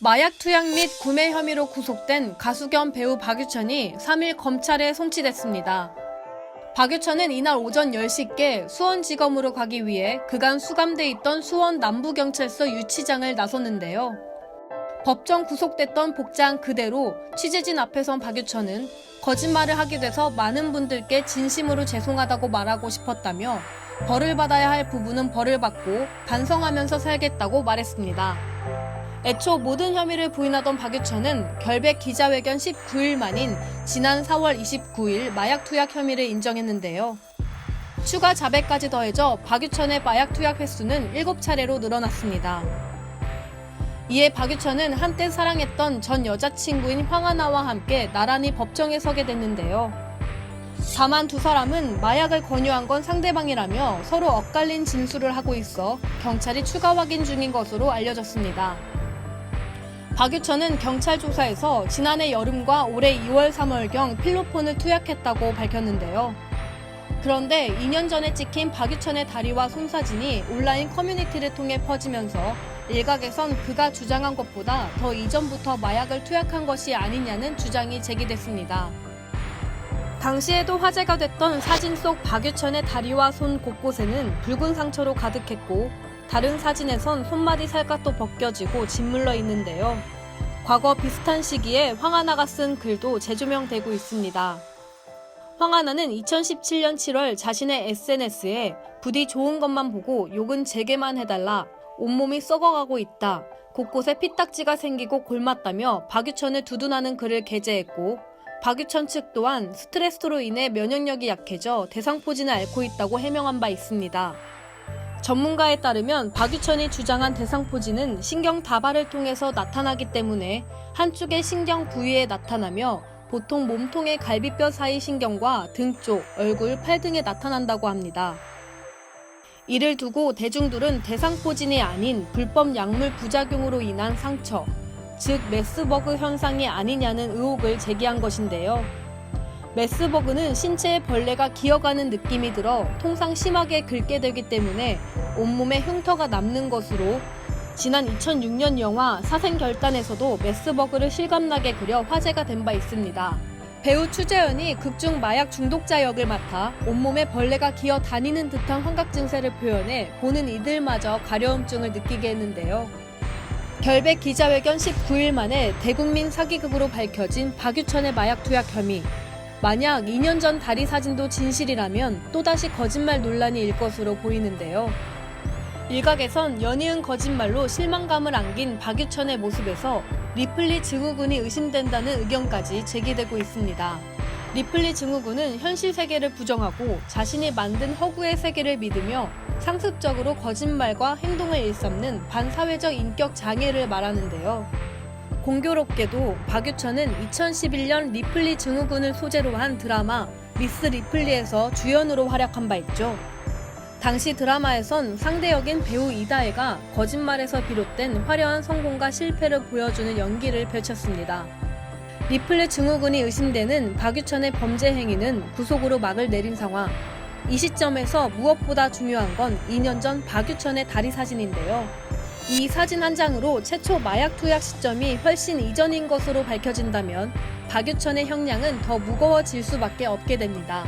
마약 투약 및 구매 혐의로 구속된 가수 겸 배우 박유천이 3일 검찰에 송치됐습니다. 박유천은 이날 오전 10시께 수원지검으로 가기 위해 그간 수감돼 있던 수원 남부경찰서 유치장을 나섰는데요. 법정 구속됐던 복장 그대로 취재진 앞에 선 박유천은 거짓말을 하게 돼서 많은 분들께 진심으로 죄송하다고 말하고 싶었다며 벌을 받아야 할 부분은 벌을 받고 반성하면서 살겠다고 말했습니다. 애초 모든 혐의를 부인하던 박유천은 결백 기자회견 19일 만인 지난 4월 29일 마약 투약 혐의를 인정했는데요. 추가 자백까지 더해져 박유천의 마약 투약 횟수는 7차례로 늘어났습니다. 이에 박유천은 한때 사랑했던 전 여자친구인 황하나와 함께 나란히 법정에 서게 됐는데요. 다만 두 사람은 마약을 권유한 건 상대방이라며 서로 엇갈린 진술을 하고 있어 경찰이 추가 확인 중인 것으로 알려졌습니다. 박유천은 경찰 조사에서 지난해 여름과 올해 2월 3월경 필로폰을 투약했다고 밝혔는데요. 그런데 2년 전에 찍힌 박유천의 다리와 손 사진이 온라인 커뮤니티를 통해 퍼지면서 일각에선 그가 주장한 것보다 더 이전부터 마약을 투약한 것이 아니냐는 주장이 제기됐습니다. 당시에도 화제가 됐던 사진 속 박유천의 다리와 손 곳곳에는 붉은 상처로 가득했고 다른 사진에선 손마디 살갗도 벗겨지고 짓물러 있는데요. 과거 비슷한 시기에 황하나가 쓴 글도 재조명되고 있습니다. 황하나는 2017년 7월 자신의 SNS에 부디 좋은 것만 보고 욕은 제게만 해달라. 온몸이 썩어가고 있다. 곳곳에 피딱지가 생기고 골맞다며 박유천을 두둔하는 글을 게재했고 박유천 측 또한 스트레스로 인해 면역력이 약해져 대상포진을 앓고 있다고 해명한 바 있습니다. 전문가에 따르면 박유천이 주장한 대상포진은 신경 다발을 통해서 나타나기 때문에 한쪽의 신경 부위에 나타나며 보통 몸통의 갈비뼈 사이 신경과 등 쪽, 얼굴, 팔 등에 나타난다고 합니다. 이를 두고 대중들은 대상포진이 아닌 불법 약물 부작용으로 인한 상처, 즉 메스버그 현상이 아니냐는 의혹을 제기한 것인데요. 메스버그는 신체에 벌레가 기어가는 느낌이 들어 통상 심하게 긁게 되기 때문에 온몸에 흉터가 남는 것으로 지난 2006년 영화 사생결단에서도 메스버그를 실감나게 그려 화제가 된 바 있습니다. 배우 추재현이 극중 마약 중독자 역을 맡아 온몸에 벌레가 기어 다니는 듯한 환각 증세를 표현해 보는 이들마저 가려움증을 느끼게 했는데요. 결백 기자회견 19일 만에 대국민 사기극으로 밝혀진 박유천의 마약 투약 혐의. 만약 2년 전 다리 사진도 진실이라면 또다시 거짓말 논란이 일 것으로 보이는데요. 일각에선 연이은 거짓말로 실망감을 안긴 박유천의 모습에서 리플리 증후군이 의심된다는 의견까지 제기되고 있습니다. 리플리 증후군은 현실 세계를 부정하고 자신이 만든 허구의 세계를 믿으며 상습적으로 거짓말과 행동을 일삼는 반사회적 인격 장애를 말하는데요. 공교롭게도 박유천은 2011년 리플리 증후군을 소재로 한 드라마 미스 리플리에서 주연으로 활약한 바 있죠. 당시 드라마에선 상대 역인 배우 이다혜가 거짓말에서 비롯된 화려한 성공과 실패를 보여주는 연기를 펼쳤습니다. 리플리 증후군이 의심되는 박유천의 범죄 행위는 구속으로 막을 내린 상황. 이 시점에서 무엇보다 중요한 건 2년 전 박유천의 다리 사진인데요. 이 사진 한 장으로 최초 마약 투약 시점이 훨씬 이전인 것으로 밝혀진다면 박유천의 형량은 더 무거워질 수밖에 없게 됩니다.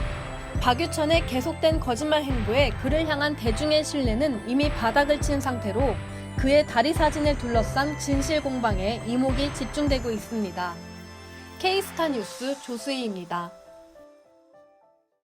박유천의 계속된 거짓말 행보에 그를 향한 대중의 신뢰는 이미 바닥을 친 상태로 그의 다리 사진을 둘러싼 진실 공방에 이목이 집중되고 있습니다. K스타 뉴스 조수희입니다.